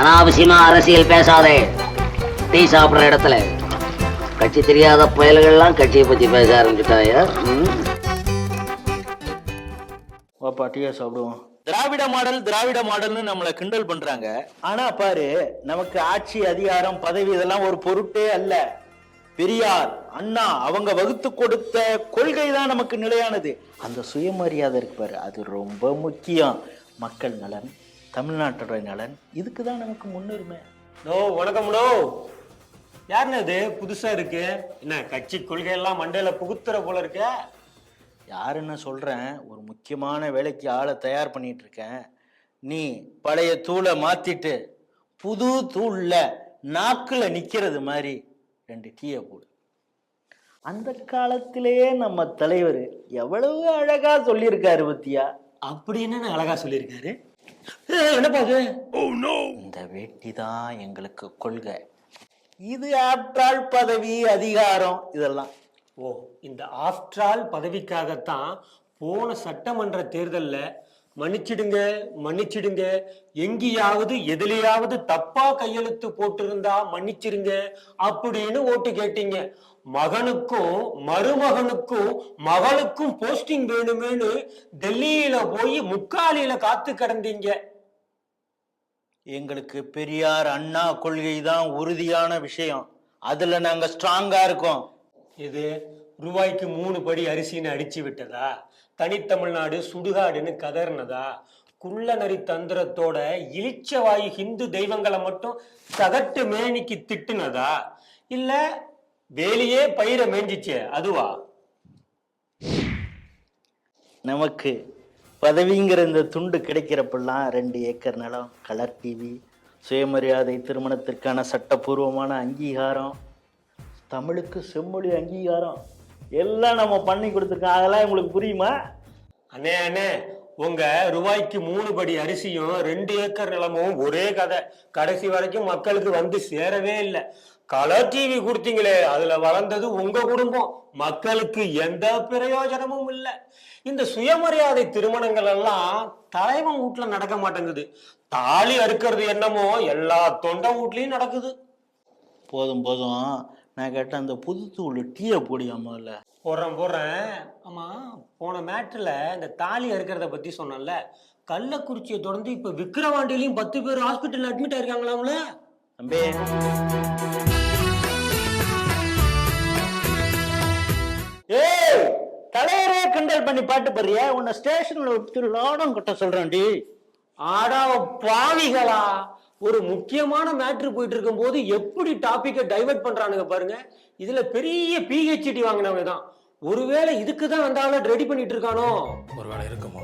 அனாவசியமா அரசியல் பேசாதே. டீ சாப்பிடுற இடத்துல. கட்சி தெரியாத புயல்கள்லாம் கட்சியை பத்தி பேச ஆரம்பிச்சுட்டாயா டீயா சாப்பிடுவோம். திராவிட மாடல் திராவிட மாடல்னு நம்மளை கிண்டல் பண்றாங்க. ஆனா பாரு நமக்கு ஆட்சி அதிகாரம் பதவி இதெல்லாம் ஒரு பொருட்டே அல்ல. பெரியார் அண்ணா அவங்க வகுத்து கொடுத்த கொள்கை தான் நமக்கு நிலையானது. அந்த சுயமரியாதை இருக்கு பாரு அது ரொம்ப முக்கியம். மக்கள் நலன். தமிழ்நாட்டோட நலன். இதுக்கு தான் நமக்கு முன்னுரிமை. நோ வணக்கம் நோ யாருண்ணா இது? புதுசா இருக்கு. என்ன கட்சி கொள்கை எல்லாம் மண்டையில புகுத்துற போல இருக்க? யாருன்னு சொல்றேன். ஒரு முக்கியமான வேலைக்கு ஆளை தயார் பண்ணிட்டு இருக்கேன். நீ பழைய தூளை மாத்திட்டு புது தூள்ல நாக்குல நிக்கிறது மாதிரி ரெண்டு டீயை போடு. அந்த காலத்திலேயே நம்ம தலைவர் எவ்வளவு அழகா சொல்லியிருக்காரு பத்தியா? அப்படி என்னன்னு அழகா சொல்லியிருக்காரு? என்னப்பா அது இந்த வேட்டி தான் எங்களுக்கு கொள்கை. இது ஆப்டால் பதவி அதிகாரம். இதெல்லாம். ஓ இந்த ஆஃப்டரால் பதவிக்காகத்தான் போன சட்டமன்ற தேர்தல்ல மன்னிச்சிடுங்க மன்னிச்சிடுங்க. எங்கேயாவது எதுலையாவது தப்பா கையெழுத்து போட்டிருந்தா மன்னிச்சிடுங்க அப்படின்னு ஓட்டு கேட்டீங்க. மகனுக்கும் மருமகனுக்கும் மகளுக்கும் போஸ்டிங் வேணுமேனு டெல்லியில போய் முக்காலியில காத்து கிடந்தீங்க. எங்களுக்கு பெரியார் அண்ணா கொள்கை தான் உறுதியான விஷயம். அதுல நாங்க ஸ்ட்ராங்கா இருக்கோம். இது ரூபாய்க்கு மூணு படி அரிசின்னு அடிச்சு விட்டதா? தனித்தமிழ்நாடு சுடுகாடுன்னு கதறினதா? குள்ளநரி தந்திரத்தோட இளிச்சவாயு ஹிந்து தெய்வங்களை மட்டும் தகட்டு மேனிக்கு திட்டுனதா? இல்ல வேலியே பயிரை மேஞ்சிச்சே அதுவா? நமக்கு பதவிங்கிற இந்த துண்டு கிடைக்கிறப்பெல்லாம் ரெண்டு ஏக்கர் நிலம் கலர் டிவி சுயமரியாதை திருமணத்திற்கான சட்டப்பூர்வமான அங்கீகாரம் தமிழுக்கு செம்மொழி அங்கீகாரம். எல்லாம் நம்ம பண்ணி கொடுத்துருக்கோம். அதெல்லாம் உங்களுக்கு புரியுமா? அண்ணே அண்ணே உங்க ரூபாய்க்கு மூணு படி அரிசியும் ரெண்டு ஏக்கர் நிலமும் ஒரே கதை. கடைசி வரைக்கும் மக்களுக்கு வந்து சேரவே இல்லை. கலர் டிவி கொடுத்தீங்களே அதுல வளர்ந்தது உங்க குடும்பம். மக்களுக்கு எந்த பிரயோஜனமும் இல்லை. இந்த சுயமரியாதை திருமணங்கள் எல்லாம் தலைவன் வீட்டுல நடக்க மாட்டேங்குது. தாலி அறுக்கிறது என்னமோ எல்லா தொண்டை வீட்லயும் நடக்குது. போதும் போதும். நான் கேட்டேன் அந்த புது தூள் டீயை போடியா முதல்ல? போடுறேன் போடுறேன். ஆமா போன மேட்ரில் இந்த தாலி அறுக்கிறத பத்தி சொன்னேன்ல. கள்ளக்குறிச்சியை தொடர்ந்து இப்ப விக்கிரவாண்டிலையும் பத்து பேர் ஹாஸ்பிட்டல் அட்மிட் ஆயிருக்காங்களாம்ல? தம்பி. ஏய் தலைவரே கிண்டல் பண்ணி பாட்டு பாடுறியா? உன்னை ஸ்டேஷன்ல விட்டு லாடம் கட்ட சொல்றேன்டி. ஆடா பாவிகளா. ஒரு முக்கியமான மேட்ரு போயிட்டு இருக்கும்போது எப்படி டாபிக்கை டைவர்ட் பண்றானுங்க பாருங்க. இதுல பெரிய பிஹெச்டி வாங்கினவங்க தான். ஒருவேளை இதுக்கு தான் வந்தாலும் ரெடி பண்ணிட்டு இருக்கானோ? ஒருவேளை இருக்குமா?